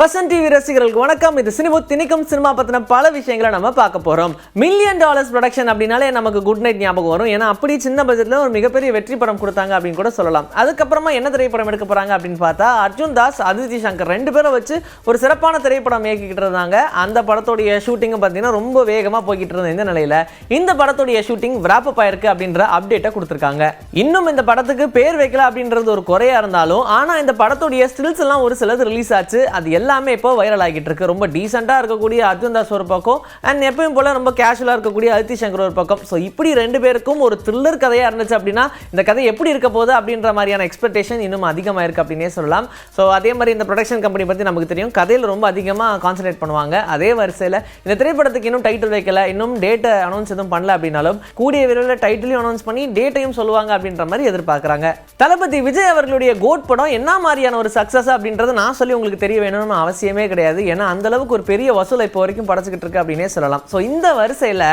Vasan TV ரசிகர்களுக்கு வணக்கம். இது சினிமா திணிக்கும் சினிமா பற்றின பல விஷயங்களை நம்ம பார்க்க போகிறோம் மில்லியன் டாலர்ஸ் ப்ரொடக்ஷன் அப்படின்னாலே நமக்கு குட் நைட் ஞாபகம் வரும். ஏன்னா அப்படி சின்ன பட்ஜெட்டில் ஒரு மிகப்பெரிய வெற்றி படம் கொடுத்தாங்க அப்படின்னு கூட சொல்லலாம். அதுக்கப்புறமா என்ன திரைப்படம் எடுக்க போகிறாங்க அப்படின்னு பார்த்தா அர்ஜுன் தாஸ் அதித்தி சங்கர் ரெண்டு பேரும் வச்சு ஒரு சிறப்பான திரைப்படம் இயக்கிக்கிட்டு இருந்தாங்க. அந்த படத்துடைய ஷூட்டிங்கும் பார்த்தீங்கன்னா ரொம்ப வேகமாக போய்கிட்டு இருந்த இந்த நிலையில் இந்த படத்துடைய ஷூட்டிங் wrap-up ஆயிருக்கு அப்படின்ற அப்டேட்டை கொடுத்துருக்காங்க. இன்னும் இந்த படத்துக்கு பேர் வைக்கல அப்படின்றது ஒரு குறையாக இருந்தாலும் ஆனால் இந்த படத்துடைய ஸ்டில்ஸ் எல்லாம் ஒரு சிலது ரிலீஸ் ஆச்சு. அது எல்லாம் எல்லாமே இப்போ வைரல் ஆகிட்டு இருக்கு. ரொம்ப டீசெண்டாக இருக்கக்கூடிய அர்ஜுன் தாஸ் ஒரு பக்கம் அண்ட் எப்பயும் போல ரொம்ப கேஷுவலாக இருக்கக்கூடிய அதித்தி சங்கர் ஒரு பக்கம். ஸோ இப்படி ரெண்டு பேருக்கும் ஒரு த்ரில்லர் கதையாக இருந்துச்சு அப்படின்னா இந்த கதை எப்படி இருக்க போகுது அப்படின்ற மாதிரியான எக்ஸ்பெக்டேஷன் இன்னும் அதிகமாக இருக்குது அப்படின்னே சொல்லலாம். ஸோ அதே மாதிரி இந்த ப்ரொடக்ஷன் கம்பெனி பற்றி நமக்கு தெரியும். கதையில் ரொம்ப அதிகமாக கான்சன்ட்ரேட் பண்ணுவாங்க. அதே வரிசையில் இந்த திரைப்படத்துக்கு இன்னும் டைட்டில் வைக்கல இன்னும் டேட்டை அனௌன்ஸ் எதுவும் பண்ணல அப்படின்னாலும் கூடிய விரைவில் டைட்டிலையும் அனௌன்ஸ் பண்ணி டேட்டையும் சொல்லுவாங்க அப்படின்ற மாதிரி எதிர்பார்க்குறாங்க. தளபதி விஜய் அவர்களுடைய கோட் படம் என்ன மாதிரியான ஒரு சக்ஸஸ் அப்படின்றது நான் சொல்லி உங்களுக்கு தெரிய வேணும்னு அவசியமே கிடையாது. ஏன்னா அந்த அளவுக்கு ஒரு பெரிய வசூலை இப்போ வரைக்கும் படைச்சிக்கிட்டு இருக்கு அப்படின்னே சொல்லலாம். ஸோ இந்த வரிசையில்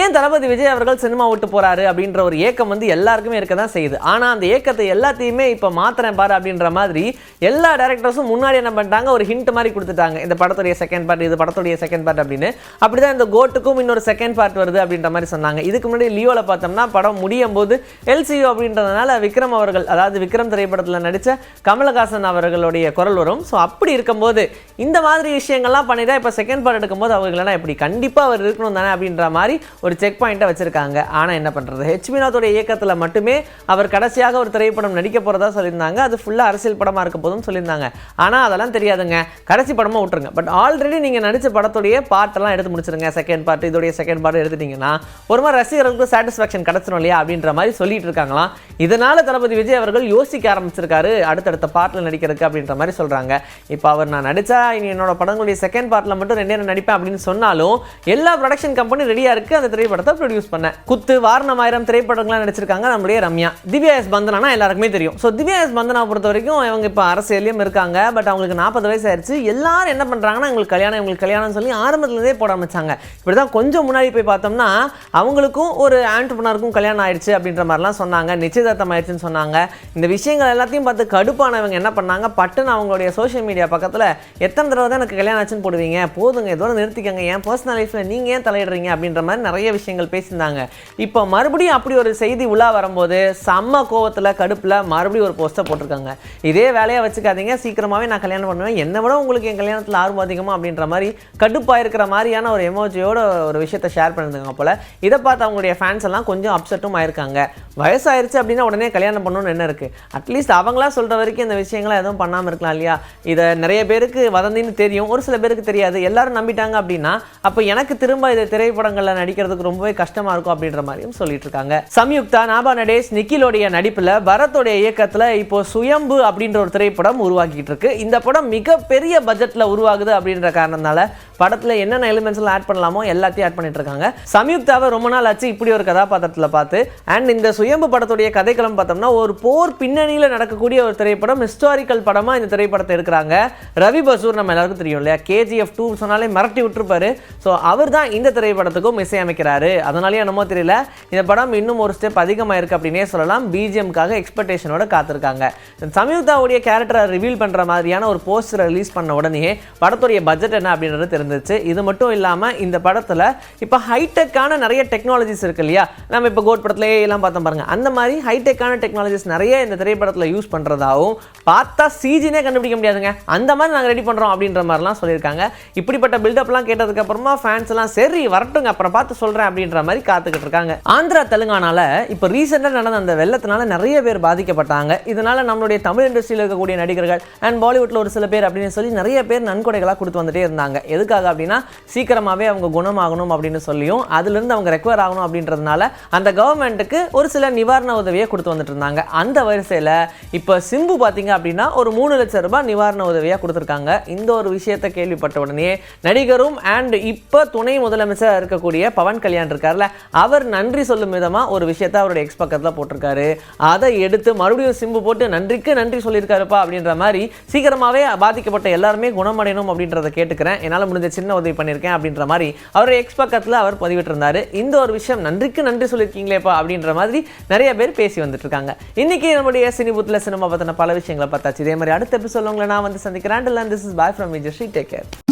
ஏன் தளபதி விஜய் அவர்கள் சினிமா விட்டு போறாரு அப்படின்ற ஒரு ஏக்கம் வந்து எல்லாருக்குமே இருக்க தான் செய்யுது. ஆனால் அந்த ஏக்கத்தை எல்லாத்தையுமே இப்போ மாத்துறேன் பாரு அப்படின்ற மாதிரி எல்லா டேரக்டர்ஸும் முன்னாடி என்ன பண்ணிட்டாங்க? ஒரு ஹிண்ட் மாதிரி கொடுத்துட்டாங்க. இந்த படத்துடைய செகண்ட் பார்ட் இது படத்துடைய செகண்ட் பார்ட் அப்படின்னு. அப்படிதான் இந்த கோட்டுக்கும் இன்னொரு செகண்ட் பார்ட் வருது அப்படின்ற மாதிரி சொன்னாங்க. இதுக்கு முன்னாடி லியோவில் பார்த்தோம்னா படம் முடியும் போது எல்சியோ அப்படின்றதுனால விக்ரம் அவர்கள் அதாவது விக்ரம் திரைப்படத்தில் நடித்த கமலஹாசன் அவர்களுடைய குரல் வரும். ஸோ அப்படி இருக்கும்போது இந்த மாதிரி விஷயங்கள்லாம் பண்ணிட்டா இப்போ செகண்ட் பார்ட் எடுக்கும்போது அவர்களெல்லாம் எப்படி கண்டிப்பாக அவர் இருக்கணும் தானே அப்படின்ற மாதிரி ஒரு செக் பாயிண்ட்டை வச்சிருக்காங்க. ஆனால் என்ன பண்ணுறது ஹெச் வினோத்தோட இயக்கத்தில் மட்டுமே அவர் கடைசியாக ஒரு திரைப்படம் நடிக்க போகிறதா சொல்லியிருந்தாங்க. அது ஃபுல்லாக அரசியல் படமாக இருக்க போதும் சொல்லியிருந்தாங்க. ஆனால் அதெல்லாம் தெரியாதுங்க. கடைசி படமாக விட்டுருங்க. பட் ஆல்ரெடி நீங்கள் நடித்த படத்துடைய பார்ட்டெல்லாம் எடுத்து முடிச்சிருங்க. செகண்ட் பார்ட் இதோடைய செகண்ட் பார்ட் எடுத்துட்டிங்கன்னா ஒரு மாதிரி ரசிகர்களுக்கு சாட்டிஸ்ஃபேக்ஷன் கிடச்சிடும் இல்லையா அப்படின்ற மாதிரி சொல்லிட்டு இருக்காங்களாம். இதனால தளபதி விஜய் அவர்கள் யோசிக்க ஆரம்பிச்சிருக்காரு. அடுத்தடுத்த பார்ட்டில் நடிக்கிறதுக்கு அப்படின்ற மாதிரி சொல்கிறாங்க இப்போ அவர் நான் நடித்தா இனி என்னோட படங்களுடைய செகண்ட் பார்ட்டில் மட்டும் ரெண்டு நேரம் நடிப்பேன் அப்படின்னு சொன்னாலும் எல்லா ப்ரொடக்ஷன் கம்பெனி ரெடியாக இருக்குது அந்த திரைப்படத்தை ப்ரொடியூஸ் பண்ணேன். குத்து வாரணம் ஆயிரம் திரைப்படங்கள்லாம் நடிச்சிருக்காங்க நம்மளுடைய ரம்யா. திவ்யா எஸ் பந்தனா எல்லாருக்குமே தெரியும். ஸோ திவ்யா எஸ் பந்தனா பொறுத்த வரைக்கும் இவங்க இப்போ அரசியலையும் இருக்காங்க. பட் அவங்களுக்கு நாற்பது வயசு ஆயிடுச்சு. எல்லாரும் என்ன பண்ணுறாங்கன்னா இவங்களுக்கு கல்யாணம் இவங்களுக்கு கல்யாணம்னு சொல்லி ஆரம்பத்துலேருந்தே போட ஆரம்பிச்சாங்க. இப்படி தான் கொஞ்சம் முன்னாடி போய் பார்த்தோம்னா அவங்களுக்கும் ஒரு ஆண்டர்பனருக்கும் கல்யாணம் ஆயிடுச்சு அப்படின்ற மாதிரிலாம் சொன்னாங்க. நிச்சயதார்த்தம் ஆயிடுச்சுன்னு சொன்னாங்க. இந்த விஷயங்கள் எல்லாத்தையும் பார்த்து கடுப்பானவங்க என்ன பண்ணாங்க? பட்டுன்னு அவங்களுடைய சோஷியல் மீடியா பக்கத்தில் எத்தனை தடவை தான் எனக்கு கல்யாணம் ஆச்சுன்னு போடுவீங்க? போதுங்க இதோட நிறுத்திக்கங்க. என் பர்சனல் லைஃப்பில் நீங்கள் ஏன் தலையிடுறீங்க? அப்படின்ற மாதிரி நிறைய விஷயங்கள் பேசியிருந்தாங்க. இப்போ மறுபடியும் அப்படி ஒரு செய்தி உலா வரும்போது செம்ம கோவத்தில் கடுப்பில் மறுபடியும் ஒரு போஸ்ட்டை போட்டிருக்காங்க. இதே வேலையாக வச்சுக்காதீங்க. சீக்கிரமாகவே நான் கல்யாணம் பண்ணுவேன். என்னை விட உங்களுக்கு என் கல்யாணத்தில் ஆர்வம் அதிகமாக அப்படின்ற மாதிரி கடுப்பாக இருக்கிற மாதிரியான ஒரு எமோஜியோட ஒரு விஷயத்தை ஷேர் பண்ணியிருந்தாங்க போல். இதை பார்த்து அவங்களுடைய ஃபேன்ஸ் எல்லாம் கொஞ்சம் அப்செட்டும் ஆயிருக்காங்க. வயசாயிருச்சு அப்படின்னா உடனே கல்யாணம் பண்ணணும்னு என்ன இருக்குது அட்லீஸ்ட் அவங்களா சொல்கிற வரைக்கும் இந்த விஷயங்களை எதுவும் பண்ணாமல் இருக்கலாம் இல்லையா? இதை நிறைய பேருக்கு வதந்தின்னு தெரியும். ஒரு சில பேருக்கு தெரியாது. எல்லாரும் நம்பிட்டாங்க அப்படின்னா அப்போ எனக்கு திரும்ப இது திரைப்படங்களில் நடிக்கிறதுக்கு ரொம்பவே கஷ்டமாக இருக்கும் அப்படின்ற மாதிரியும் சொல்லிட்டு இருக்காங்க. சம்யுக்தா நாபா நடேஷ் நிக்கிலோடைய நடிப்பில் பரத்தோடைய இயக்கத்தில் இப்போ சுயம்பு அப்படின்ற ஒரு திரைப்படம் உருவாக்கிட்டு இருக்கு. இந்த படம் மிகப்பெரிய பட்ஜெட்டில் உருவாகுது அப்படின்ற காரணத்தினால படத்தில் என்னென்ன எலிமெண்ட்ஸ்லாம் ஆட் பண்ணலாமோ எல்லாத்தையும் ஆட் பண்ணிட்டு இருக்காங்க. சம்யுக்தாவை ரொம்ப நாள் ஆச்சு. இப்படி ஒரு கதாபாத்திரத்தில் பார்த்து. அண்ட் இந்த சுயம்பு படத்துடைய கதைக்களம் பார்த்தோம்னா ஒரு போர் பின்னணியில் நடக்கக்கூடிய ஒரு திரைப்படம் ஹிஸ்டாரிக்கல் படமாக இந்த திரைப்படத்தை எடுக்கிறாங்க. ரவி பசூர் நம்ம எல்லாருக்கும் தெரியும் இல்லையா? கேஜிஎஃப் டூ சொன்னாலே மிரட்டி விட்டுருப்பாரு. ஸோ அவர் தான் இந்த திரைப்படத்துக்கும் இசையமைக்கிறாரு. அதனாலேயே என்னமோ தெரியல. இந்த படம் இன்னும் ஒரு ஸ்டெப் அதிகமாக இருக்குது அப்படின்னே சொல்லலாம். பிஜிஎம்காக எக்ஸ்பெக்டேஷனோட காத்திருக்காங்க. சம்யுக்தாவுடைய கேரக்டரை ரிவீல் பண்ணுற மாதிரியான ஒரு போஸ்டரை ரிலீஸ் பண்ண உடனே படத்துடைய பட்ஜெட் என்ன அப்படின்றது தெரிஞ்சிச்சு இது மட்டும் இல்லாமல் இந்த படத்தில் இப்போ ஹைடெக்கான நிறைய டெக்னாலஜிஸ் இருக்கு இல்லையா? நம்ம இப்போ கோட் படத்துல எல்லாம் பார்த்தோம் பாருங்க. அந்த மாதிரி ஹைடெக்கான டெக்னாலஜிஸ் நிறைய இந்த திரைப்படத்தில் யூஸ் பண்ணுறதாகவும் பார்த்தா சிஜினே கண்டுபிடிக்க முடியாதுங்க. அந்த மாதிரி நாங்கள் ரெடி பண்ணுறோம் அப்படின்ற மாதிரிலாம் சொல்லியிருக்காங்க. இப்படிப்பட்ட பில்டப்லாம் கேட்டதுக்கு அப்புறமா ஃபேன்ஸ் எல்லாம் சரி வரட்டுங்க அப்புறம் பார்த்து சொல்கிறேன் அப்படின்ற மாதிரி காத்துக்கிட்டு இருக்காங்க. ஆந்திரா தெலுங்கானால இப்போ ரீசெண்டாக நடந்த அந்த வெள்ளத்தினால நிறைய பேர் பாதிக்கப்பட்டாங்க. இதனால நம்மளுடைய தமிழ் இண்டஸ்ட்ரியில் இருக்கக்கூடிய நடிகர்கள் அண்ட் பாலிவுட்ல ஒரு சில பேர் அப்படின்னு சொல்லி நிறைய பேர் நன்கொடைகளாக கொடுத்து வந்துட்டே இருந்தாங்க. எதுக்காக அப்படின்னா சீக்கிரமாகவே அவங்க குணமாகணும் அப்படின்னு சொல்லியும் அதுலேருந்து அவங்க ரெக்கவர் ஆகணும் அப்படின்றதுனால அந்த கவர்மெண்ட்டுக்கு ஒரு சில நிவாரண உதவியை கொடுத்து வந்துட்டு இருந்தாங்க. அந்த வரிசையில் இப்போ சிம்பு பார்த்தீங்க அப்படின்னா ஒரு மூணு லட்சம் ரூபாய் நிவாரண உதவியாக கொடுத்துருக்காங்க. இந்த ஒரு விஷயத்தை கேள்விப்பட்ட உடனே நடிகரும் அண்ட் இப்போ துணை முதலமைச்சர் இருக்கக்கூடிய பவன் கல்யாண் இருக்கார்ல அவர் நன்றி சொல்லும் விதமாக ஒரு விஷயத்தை அவருடைய எக்ஸ் பக்கத்தில் போட்டிருக்காரு. அதை எடுத்து மறுபடியும் சிம்பு போட்டு நன்றிக்கு நன்றி சொல்லியிருக்காருப்பா அப்படின்ற மாதிரி சீக்கிரமாகவே பாதிக்கப்பட்ட எல்லாருமே குணமடையணும் அப்படின்றத கேட்டுக்கிறேன். என்னால் முடிஞ்ச சின்ன உதவி பண்ணியிருக்கேன் அப்படின்ற மாதிரி அவருடைய எக்ஸ் பக்கத்தில் அவர் பதிவிட்டிருந்தார். இந்த ஒரு விஷயம் நன்றிக்கு நன்றி சொல்லியிருக்கீங்களேப்பா அப்படின்ற மாதிரி நிறைய பேர் பேசி வந்துட்டு இருக்காங்க இன்னைக்கு நம்முடைய சினிபுத்தில் சினிமா பற்றின பல விஷயங்களை பார்த்தாச்சு. இதே மாதிரி அடுத்த எபிசோட உங்களை நான் வந்து சந்திக்கிறேன். and this is bye from Vijayashree. Take care.